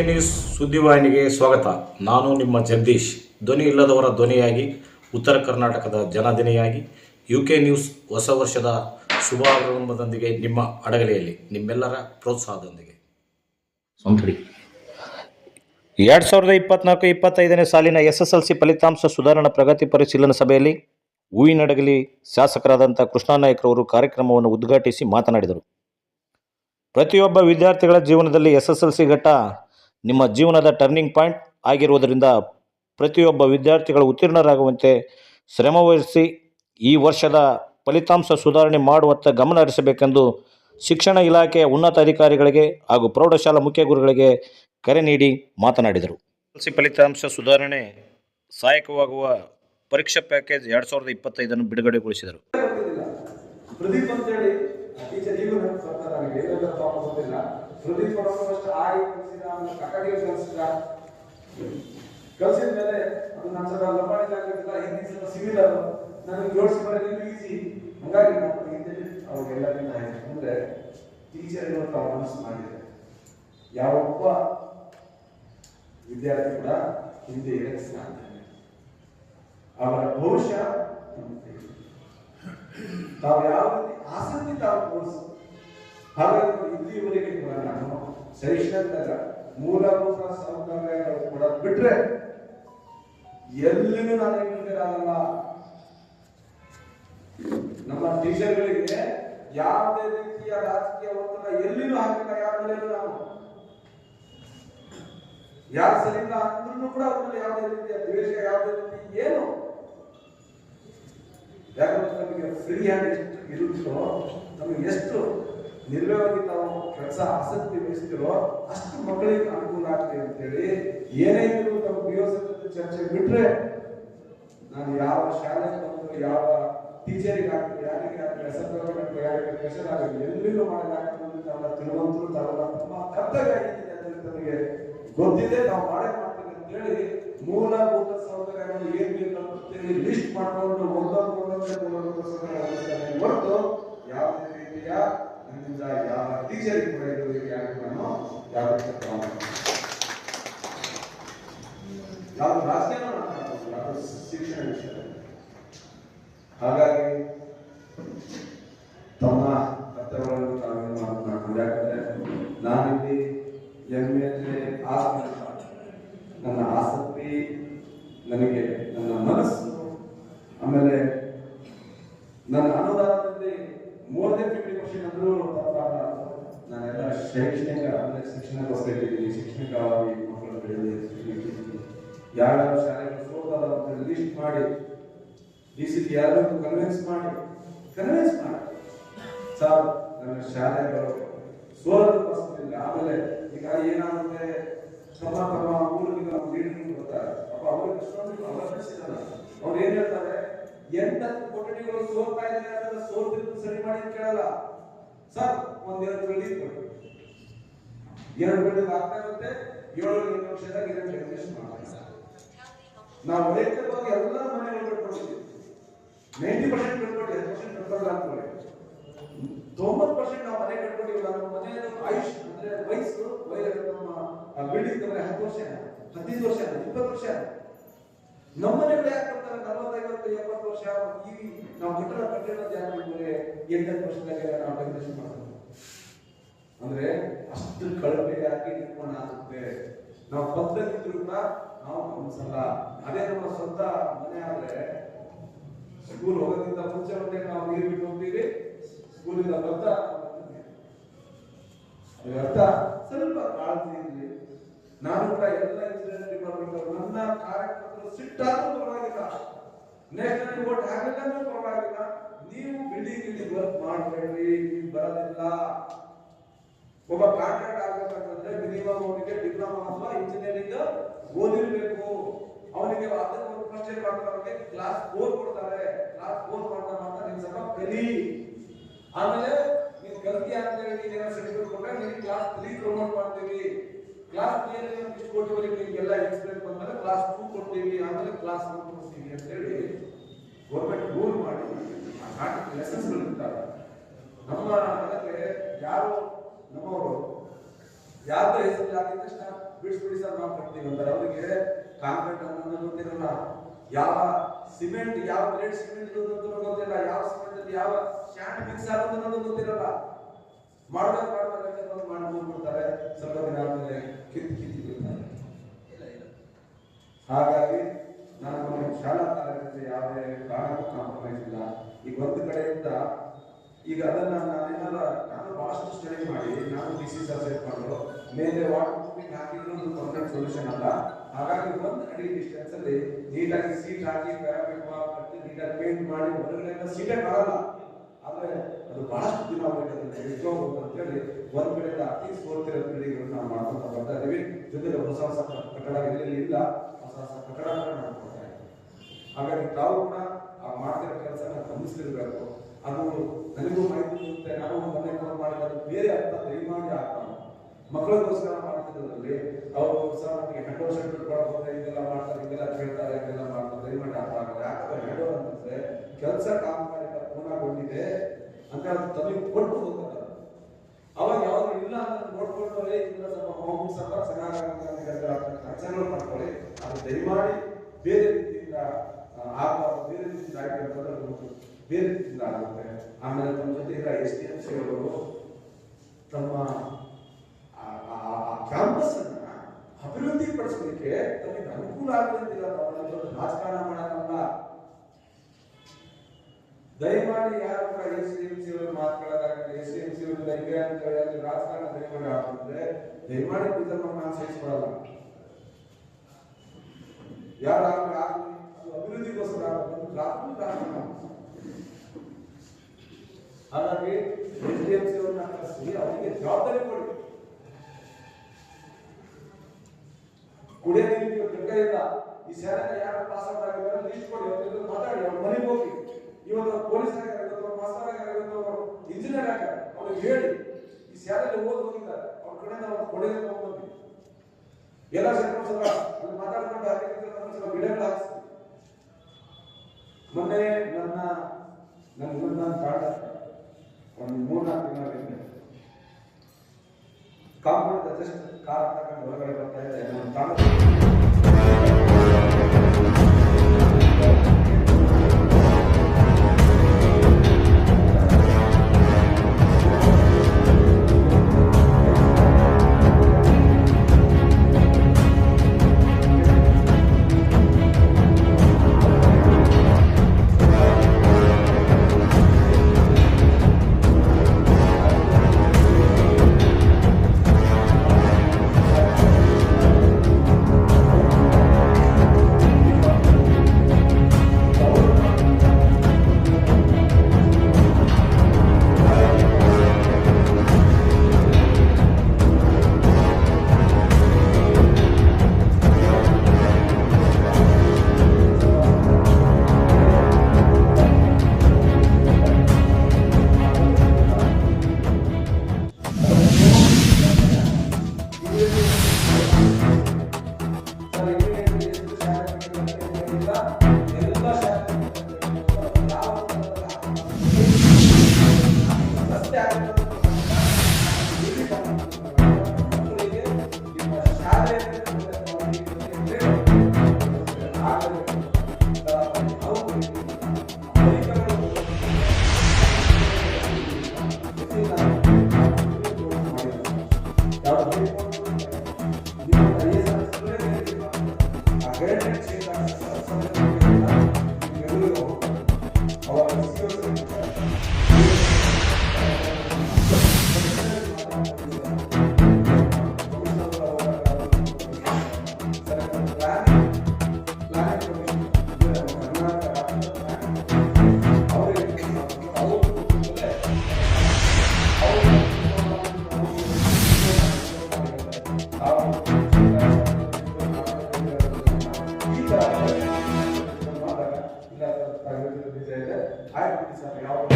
K news ಸುದ್ದಿವಾಹಿನಿಗೆ ಸ್ವಾಗತ. ನಾನು ನಿಮ್ಮ ಜಗದೀಶ್. ಧ್ವನಿ ಇಲ್ಲದವರ ಧ್ವನಿಯಾಗಿ ಉತ್ತರ ಕರ್ನಾಟಕದ ಜನದಿನಿಯಾಗಿ ಯು ಕೆ ನ್ಯೂಸ್ ಹೊಸ ವರ್ಷದ ಶುಭಾರಂಭದೊಂದಿಗೆ ನಿಮ್ಮ ಅಡಗಲೆಯಲ್ಲಿ ನಿಮ್ಮೆಲ್ಲರ ಪ್ರೋತ್ಸಾಹದೊಂದಿಗೆ. ಸ್ವಂತಡಿ ಎರಡು ಸಾವಿರದ ಇಪ್ಪತ್ನಾಲ್ಕು ಇಪ್ಪತ್ತೈದನೇ ಸಾಲಿನ ಎಸ್ ಎಸ್ ಎಲ್ ಸಿ ಫಲಿತಾಂಶ ಸುಧಾರಣಾ ಪ್ರಗತಿ ಪರಿಶೀಲನಾ ಸಭೆಯಲ್ಲಿ ಹೂವಿನಡಗಲಿ ಶಾಸಕರಾದಂಥ ಕೃಷ್ಣಾನಾಯಕರವರು ಕಾರ್ಯಕ್ರಮವನ್ನು ಉದ್ಘಾಟಿಸಿ ಮಾತನಾಡಿದರು. ಪ್ರತಿಯೊಬ್ಬ ವಿದ್ಯಾರ್ಥಿಗಳ ಜೀವನದಲ್ಲಿ ಎಸ್ ಎಸ್ ಎಲ್ ಸಿ ಘಟ್ಟ ನಿಮ್ಮ ಜೀವನದ ಟರ್ನಿಂಗ್ ಪಾಯಿಂಟ್ ಆಗಿರುವುದರಿಂದ ಪ್ರತಿಯೊಬ್ಬ ವಿದ್ಯಾರ್ಥಿಗಳು ಉತ್ತೀರ್ಣರಾಗುವಂತೆ ಶ್ರಮವಹಿಸಿ ಈ ವರ್ಷದ ಫಲಿತಾಂಶ ಸುಧಾರಣೆ ಮಾಡುವತ್ತ ಗಮನ ಹರಿಸಬೇಕೆಂದು ಶಿಕ್ಷಣ ಇಲಾಖೆಯ ಉನ್ನತ ಅಧಿಕಾರಿಗಳಿಗೆ ಹಾಗೂ ಪ್ರೌಢಶಾಲಾ ಮುಖ್ಯ ಗುರುಗಳಿಗೆ ಕರೆ ನೀಡಿ ಮಾತನಾಡಿದರು. ಫಲಿತಾಂಶ ಸುಧಾರಣೆ ಸಹಾಯಕವಾಗುವ ಪರೀಕ್ಷಾ ಪ್ಯಾಕೇಜ್ ಎರಡು ಸಾವಿರದ ಇಪ್ಪತ್ತೈದನ್ನು ಬಿಡುಗಡೆಗೊಳಿಸಿದರು ಪ್ರದೀಪ್ ಅಂತೇಳಿ ಟೀಚರ್ ಈಗಲೂ ನೆನಪು ಬರ್ತಾರೆ ನನಗೆ ಎಲ್ಲೆಲ್ಲ ಪಾಪ ಪ್ರದೀಪ್ ಅವರು ಫಸ್ಟ್ ಆಗಿ ಕಲಿಸಿದ ಕಕ್ಕಡಿಗೆ ಕಲಿಸಿದ ಕಲಿಸಿದ ಮೇಲೆ ಅದು ನನ್ನ ಸಲ ಲಂಬಾಣಿ ಆಗಿರ್ತಿಲ್ಲ ಹಿಂದಿ ಸ್ವಲ್ಪ ಸಿವಿಲ್ ಅದು ನನಗೆ ಜೋಡಿಸಿ ಬರೋದು ಈಸಿ ಹಂಗಾಗಿ ನಾನು ಹಿಂದೆ ಅವಾಗೆಲ್ಲರಿಂದ ಅಂದ್ರೆ ಟೀಚರ್ ಇವತ್ತು ಅನೌನ್ಸ್ ಮಾಡಿದೆ ಯಾವೊಬ್ಬ ವಿದ್ಯಾರ್ಥಿ ಕೂಡ ಹಿಂದೆ ಇರಕ್ಕೆ ಸಾಧ್ಯ. ಅವರ ಭವಿಷ್ಯ. ತಾವು ಯಾವ ರೀತಿ ಆಸಕ್ತಿ ತಾವು ತೋರಿಸಿ ಹಾಗಾಗಿ ಇಲ್ಲಿವರೆಗೆ ಕೂಡ ನಾನು? ಶೈಕ್ಷಣಿಕ ಮೂಲಭೂತ ಸೌಕರ್ಯಗಳು ಕೂಡ ಬಿಟ್ರೆ ಎಲ್ಲಿನೂ ನಾನು ಆಗಲ್ಲ ನಮ್ಮ ಟೀಚರ್ಗಳಿಗೆ ಯಾವುದೇ ರೀತಿಯ ರಾಜಕೀಯ ಒತ್ತಡ ಎಲ್ಲಿನೂ ಹಾಕಿಲ್ಲ ನಾವು. ಯಾರು ಸರಿಯಿಲ್ಲ ಅಂದ್ರೂ ಕೂಡ ಅವ್ರ ಮೇಲೆ ಯಾವುದೇ ರೀತಿಯ ದ್ವೇಷ, ಯಾವುದೇ ರೀತಿ ಏನು? ಯಾಕಂದ್ರೆ ನಮಗೆ ಫ್ರೀ ಹ್ಯಾಂಡ್ ಇರುತ್ತೋ, ನಮಗೆ ಎಷ್ಟು ನಿರ್ವಹಣೆ ತಾವು ಕೆಲಸ ಆಸಕ್ತಿ ವಹಿಸ್ತಿರೋ ಅಷ್ಟು ಮಕ್ಕಳಿಗೆ ಅನುಕೂಲ ಆಗ್ತದೆ ಅಂತೇಳಿ ಏನೇ ಇದ್ರು ತಮ್ಮ ಪಿ ಚರ್ಚೆ ಬಿಟ್ರೆ ನಾನು ಯಾವ ಶಾಲೆಗೆ ಬಂದು ಯಾವ ಟೀಚರಿಗೆ ಆಗ್ತದೆ ಯಾರಿಗೆ ಆಗ್ತದೆ ಯಾರಿಗೆ ಪ್ರೆಷರ್ ಆಗಲಿ, ಎಲ್ಲಿಗೂ ಮಾಡಲಾಗ್ತದೆ ತಾವೆಲ್ಲ ತಿಳುವಂತರು ತಾವೆಲ್ಲ ತುಂಬ ಕರ್ತವ್ಯ ಆಗಿದೆ ಅಂತ ನಮಗೆ ಗೊತ್ತಿದೆ. ನಾವು ಮಾಡೇ ಮಾಡ್ತೀವಿ ಅಂತೇಳಿ ಮೂಲಭೂತ ಸೌಕರ್ಯಗಳು ಏನ್ ಬೇಕು ಅಂತೇಳಿ ಲಿಸ್ಟ್ ಮಾಡ್ಕೊಂಡು ಒಂದೊಂದು ಒಂದೊಂದೇ ಮೂಲಭೂತ ಸೌಕರ್ಯ ಒದಗಿಸ್ತಾರೆ ಹೊರತು ಯಾವುದೇ ರೀತಿಯ ನನ್ನಿಂದ ಯಾವ ಟೀಚರಿಗೆ ಕೂಡ ಇದು ರೀತಿ ನಾನು ಯಾವುದೇ ಯಾವ ರಾಜಕೀಯ ಯಾವ ಶಿಕ್ಷಣ ವಿಷಯ ಹಾಗಾಗಿ ಶೈಕ್ಷಣಿಕ ಅಂದರೆ ಶಿಕ್ಷಣಕ್ಕೋಸ್ಕರ ಮಕ್ಕಳು ಯಾವ್ಯಾವ ಶಾಲೆಗಳು ಸೋತಾರ ಅಂತ. ಲಿಸ್ಟ್ ಮಾಡಿ ಡಿ ಸಿ ಯಾರು ಕನ್ವಿನ್ಸ್ ಮಾಡಿ ಕನ್ವಿನ್ಸ್ ಮಾಡಿ. ಸರ್ ನನ್ನ ಶಾಲೆಗಳು ಸೋಲೋದಕ್ಕೋಸ್ಕರ ಆಮೇಲೆ ಈಗ ಏನಾಗುತ್ತೆ? ತಮ್ಮ ತಮ್ಮ ಊರಿಗೆ ನಾವು ಲೀಡರ್ ಬರ್ತಾರೆ ಅಪ್ಪ ಅವ್ರಿಗೆ ಅಷ್ಟೊಂದು ಅವ್ರು ಏನ್ ಹೇಳ್ತಾರೆ? ಎಂಟತ್ತು ಕೊಠಡಿಗಳು ಸೋಲ್ತಾ ಇದೆ ಅಂದ್ರೆ ಸೋಲ್ತಿದ್ದು ಸರಿ ಮಾಡಿ ಕೇಳಲ್ಲ. ಸರ್ ಒಂದೆರಡು ಕೊಡಿ. ಎರಡು ಗಂಟೆಗೆ ಆಗ್ತಾ ಇರುತ್ತೆ, ಏಳು ಎಂಟು ವರ್ಷದಾಗ ಇದನ್ನ ಡೆಫಿನೇಷನ್ ಮಾಡ್ತಾರೆ ನಾವು ವೈಯಕ್ತಿಕವಾಗಿ ಎಲ್ಲ ಮನೆಗಳು ಕಟ್ಕೊಂಡಿದ್ದೀವಿ ನೈಂಟಿ ಪರ್ಸೆಂಟ್ ಕಟ್ಕೊಂಡು ಎರಡು ಪರ್ಸೆಂಟ್ ಕಟ್ಕೊಳ್ಳಲ್ಲ ಅನ್ಕೊಳ್ಳಿ ತೊಂಬತ್ತು ಪರ್ಸೆಂಟ್ ನಾವು ಮನೆ ಕಟ್ಕೊಂಡಿಲ್ಲ ನಮ್ಮ ಮನೆ ಆಯುಷ್, ಅಂದ್ರೆ ವಯಸ್ಸು, ವಯ ನಮ್ಮ ಬಿಲ್ಡಿಂಗ್ ಅಂದ್ರೆ ಹತ್ತು ವರ್ಷ ಹದಿನೈದು ವರ್ಷ ಇಪ್ಪತ್ತು ವರ್ಷ ನಮ್ಮ ಮನೆಗಳು ಯಾಕೆ ಬರ್ತಾರೆ ನಲವತ್ತೈವತ್ತು, ಎಪ್ಪತ್ತು ವರ್ಷ ಈ ನಾವು ಕಟ್ಟಡ ಕಟ್ಟಿರೋದು ನಿಮಗೆ ಎಂಟತ್ತು ವರ್ಷದಾಗ ನಾವು ಡೆಕೋರೇಷನ್ ಮಾಡ್ತೀವಿ. ಅಂದ್ರೆ ಅಷ್ಟು ಕಳಪೆ ಆಗಿ ನಿರ್ಮಾಣ ಆಗುತ್ತೆ. ನಾವು ಇದ್ರು ಕೂಡ ನಾವು ಗಮನಿಸಲ್ಲ. ಅದೇ ನಮ್ಮ ಸ್ವಂತ ಮನೆ ಆದ್ರೆ ಸ್ಕೂಲ್ ಹೋಗೋದ್ರಿಂದ ಮುಂಚೆ ಒಂದೇ ನಾವು ನೀರು ಬಿಟ್ಟು ಹೋಗ್ತೀವಿ ಸ್ಕೂಲಿಂದ ಅದರ ಅರ್ಥ? ಸ್ವಲ್ಪ ಕಾಳಜಿ ಇರಲಿ. ನಾನು ಕೂಡ ಎಲ್ಲ ಇಂಜಿನಿಯರಿಂಗ್ ಡಿಪಾರ್ಟ್ಮೆಂಟ್ ನನ್ನ ಕಾರ್ಯಕರ್ತರು ಸಿಟ್ಟಾದ್ರೂ ಪರವಾಗಿಲ್ಲ. ನ್ಯಾಷನಲ್ ರಿಪೋರ್ಟ್ ಆಗಲ್ಲ ಪರವಾಗಿಲ್ಲ. ನೀವು ಬಿಲ್ಡಿಂಗ್ ಬಿಡಿ ವರ್ಕ್ ಮಾಡಬೇಡಿ, ನೀವು ಬರೋದಿಲ್ಲ ಒಬ್ಬ ಕಾಂಟ್ರಾಕ್ಟ್ ಆಗ್ಬೇಕಂತಂದ್ರೆ ಮಿನಿಮಮ್ ಅವನಿಗೆ ಡಿಪ್ಲೊಮಾ ಅಥವಾ ಇಂಜಿನಿಯರಿಂಗ್ ಓದಿರ್ಬೇಕು. ಅವನಿಗೆ ಅದಕ್ಕೆ ಫಸ್ಟ್ ಇಯರ್ ಮಾಡ್ತಾರೆ ಕ್ಲಾಸ್ ಫೋರ್ ಕೊಡ್ತಾರೆ. ಕ್ಲಾಸ್ ಫೋರ್ ಮಾಡ್ತಾ ಮಾಡ್ತಾ ನೀವು ಸ್ವಲ್ಪ ಕಲಿ. ಆಮೇಲೆ ನೀವು ಕಲ್ತಿ ಆದ್ಮೇಲೆ ನೀನ್ ಏನಾದ್ರು ಸರ್ಟಿಫಿಕೇಟ್ ಕೊಟ್ಟರೆ ನೀವು ಕ್ಲಾಸ್ ತ್ರೀ ಪ್ರಮೋಟ್ ಮಾಡ್ತೀವಿ. ಕ್ಲಾಸ್ ತ್ರೀ ಅಲ್ಲಿ ಇಷ್ಟು ಕೊಟ್ಟಿವರೆಗೆ ನಿಮಗೆಲ್ಲ ಎಕ್ಸ್ಪ್ಲೇನ್ ಬಂದ್ಮೇಲೆ ಕ್ಲಾಸ್ ಟೂ ಕೊಡ್ತೀವಿ. ಆಮೇಲೆ ಕ್ಲಾಸ್ ಒನ್ ಕೊಡ್ತೀವಿ ಅಂತ ಹೇಳಿ ಗೌರ್ಮೆಂಟ್ ರೂಲ್ ಮಾಡಿ ಲೆಸನ್ಸ್ ಇರ್ತಾರೆ ನಮ್ಮ ಯಾರು ನಮ್ಮವರು ಯಾರ್ದು ಹೆಸರು ಹಾಕಿದ ತಕ್ಷಣ ಬಿಡಿಸ್ಬಿಡಿ ಸರ್ ನಾವು ಕಟ್ತೀವಿ ಅಂತಾರೆ ಅವರಿಗೆ ಕಾಂಕ್ರೀಟ್ ಅನ್ನೋದು ಗೊತ್ತಿರಲ್ಲ ಯಾವ ಸಿಮೆಂಟ್, ಯಾವ ಗ್ರೇಡ್ ಸಿಮೆಂಟ್ ಇರೋದು ಗೊತ್ತಿಲ್ಲ. ಯಾವ ಸಿಮೆಂಟ್ ಯಾವ ಸ್ಯಾಂಡ್ ಮಿಕ್ಸ್ ಆಗೋದು ಅನ್ನೋದು ಗೊತ್ತಿರಲ್ಲ. ಮಾಡ್ಬೇಕು ಮಾಡ್ಬೇಕು ಬಂದು ಮಾಡಿ ಮುಗ್ಬಿಡ್ತಾರೆ ಸ್ವಲ್ಪ ದಿನ ಆದ್ಮೇಲೆ ಕಿತ್ತು ಕಿತ್ತು ಬಿಡ್ತಾರೆ. ಹಾಗಾಗಿ ನಾನು ಶಾಲಾ ಕಾಲೇಜಲ್ಲಿ ಯಾವುದೇ ಕಾರಣಕ್ಕೂ ಕಾಂಪ್ರಮೈಸ್ ಇಲ್ಲ. ಈಗ ಒಂದು ಕಡೆಯಿಂದ ಈಗ ಅದನ್ನ ನಾನೇನಾರ ನಾನು ಬಹಳಷ್ಟು ಸ್ಟಡಿ ಮಾಡಿ. ಸಿ ಸರ್ ಮಾಡೋದು ಮೇಲೆ ವಾಟರ್ ಪ್ರೂಫಿಂಗ್ ಹಾಕಿದ್ರು ಒಂದು ಪರ್ಫೆಕ್ಟ್ ಸೊಲ್ಯೂಷನ್ ಅಲ್ಲ. ಹಾಗಾಗಿ ಒಂದು ಅಡಿ ಡಿಸ್ಟೆನ್ಸ್ ಅಲ್ಲಿ ನೀಟಾಗಿ ಸೀಟ್ ಹಾಕಿ ಪ್ಯಾರಾಪೆಟ್ ಕಟ್ಟಿ ನೀಟಾಗಿ ಪೇಂಟ್ ಮಾಡಿ ಹೊರಗಡೆಯಿಂದ ಸೀಟೇ ಕಾಣಲ್ಲ ಆದ್ರೆ ಅದು ಬಹಳಷ್ಟು ದಿನ ಹೋಗ್ಬೇಕಂತ ಇಟ್ಕೋಬೇಕು ಅಂತ ಹೇಳಿ ಒಂದ್ ಕಡೆ ಅತಿ ಸೋರ್ತಿರೋ ಪೀಳಿಗೆಗಳನ್ನ ನಾವು ಮಾಡ್ಕೊಂತ ಬರ್ತಾ ಇದೀವಿ ಜೊತೆಗೆ ಹೊಸ ಹೊಸ ಕಟ್ಟಡ ಇದರಲ್ಲಿ ಇಲ್ಲ. ಹೊಸ ಹೊಸ ಕಟ್ಟಡ ಮಾಡ್ಕೊಳ್ತಾ ಇದ್ದೀವಿ. ಹಾಗಾಗಿ ತಾವು ಕೂಡ ಆ ಮಾಡ್ತಿರೋ ಕೆಲಸನ ಗಮನಿಸ್ತಿರ್ಬೇಕು. ಅದು ನನಗೂ ಮಾಹಿತಿ ಇರುತ್ತೆ ನಾವು ಮೊನ್ನೆ ಮಾಡಿದ್ರೆ ಅದು ಬೇರೆ ಅರ್ಥ ದಯಮಾಡಿ ಆಗ್ತಾನೆ ಮಕ್ಕಳಿಗೋಸ್ಕರ ಮಾಡ್ತಿರೋದ್ರಲ್ಲಿ ಅವರು ಸರ್ ನಮಗೆ ಹೆಡ್ ವರ್ಷ ಕೊಡಬಹುದು ಹಿಂಗೆಲ್ಲ ಮಾಡ್ತಾರೆ ಹಿಂಗೆಲ್ಲ ಕೇಳ್ತಾರೆ ಹಿಂಗೆಲ್ಲ ಮಾಡ್ತಾರೆ ದಯಮಾಡಿ ಅರ್ಥ ಆಗಲ್ಲ ಯಾಕಂದ್ರೆ ಹೆಡ್ ಅಂತಂದ್ರೆ ಕೆಲಸ ಕಾಮಗಾರಿಕ ಪೂರ್ಣಗೊಂಡಿದೆ ಅಂತ ತಮಗೆ ಕೊಟ್ಟು ಹೋಗ್ತಾರೆ ಅವಾಗ ಯಾವ್ದು ಇಲ್ಲ ಅಂತ ನೋಡ್ಕೊಂಡು ಸ್ವಲ್ಪ ಸಹ ಕೆಲಸಗಳು ಮಾಡ್ಕೊಳ್ಳಿ ಅದು ದಯಮಾಡಿ ಬೇರೆ ರೀತಿಯಿಂದ ಆ, ಆಗಬಾರ್ದು ಬೇರೆ ರೀತಿಯಿಂದ ಬದಲು ಬೇರೆ ರೀತಿಯಿಂದ ಆಗುತ್ತೆ ಆಮೇಲೆ ತಮ್ಮ ಜೊತೆ ಈಗ ಎಸ್ ಡಿ ಎಂ ಸಿಗಳು ತಮ್ಮ ಕ್ಯಾಂಪಸ್ ಅನ್ನ ಅಭಿವೃದ್ಧಿ ಪಡಿಸಲಿಕ್ಕೆ ತಮಗೆ ಅನುಕೂಲ ಆಗುವಂತಿಲ್ಲ ರಾಜಕಾರಣ ಮಾಡಲ್ಲ ದಯಮಾಡಿ ಯಾರು ಕೂಡ ಎಸ್ ಡಿ ಎಂ ಸಿ ಅವರು ಮಾತುಗಳಾಗಲಿ ಎಸ್ ಡಿ ಎಂ ಸಿ ಅವರು ಹಿಂಗೆ ಅಂತ ಹೇಳಿ ಅಲ್ಲಿ ರಾಜಕಾರಣ ದಯಮಾಡಿ ಆಗ್ತದೆ ದಯಮಾಡಿ ಇದನ್ನು ನಾನು ಸೇರಿಸ್ಕೊಳ್ಳಲ್ಲ ಯಾರಾಗಲಿ ಆಗಲಿ ಅದು ಅಭಿವೃದ್ಧಿಗೋಸ್ಕರ ಆಗಬೇಕು ರಾಜಕೀಯ ರಾಜಕಾರಣ ಹಾಗಾಗಿ ಎಸ್ ಡಿ ಎಂ ಸಿ ಅವ್ರನ್ನ ಅವರಿಗೆ ಜವಾಬ್ದಾರಿ ಕೊಡಿ. ಇಲ್ಲ ಈ ಶಾಲೆಗೆ ಯಾರು ಪಾಸ್ ಔಟ್ ಆಗಿದ್ದಾರೆ ಲೀಸ್ಟ್ ಮಾತಾಡಿ, ಅವ್ರ ಮನೆಗೆ ಹೋಗಿ. ಇವತ್ತು ಪೊಲೀಸ್ ಆಗಿರ್ಬೋದು ಅವ್ರು ಮಾಸ್ಟರ್ ಆಗಿರ್ಬೋದು ಇಂಜಿನಿಯರ್ ಅವ್ರಿಗೆ ಹೇಳಿ. ಈ ಶಾಲೆಯಲ್ಲಿ ಓದ್ ಹೋಗಿದ್ದಾರೆ ಅವ್ರ ಕಡೆಯಿಂದ ಅವ್ರು ಕೊಡುಗೆ ತಗೊಂಡ್ಬಂದು ಎಲ್ಲ ಅಲ್ಲಿ ಮಾತಾಡ್ಕೊಂಡು ಅದಕ್ಕೆ ಗಿಡಗಳು ಮೊನ್ನೆ ನನ್ನ ನನ್ನ ಇವತ್ತು ನಾನು ಕಾಡ ಒಂದು ಮೂರ್ನಾಲ್ಕು ದಿನ ಹಿಂದೆ ಕಾಂಪೌಂಡ್ ಜಸ್ಟ್ ಕಾರ್ ತಗೊಂಡು ಹೊರಗಡೆ ಬರ್ತಾ ನಾನು ನನ್ನ Obrigado. ಸರ್ ಯಾವ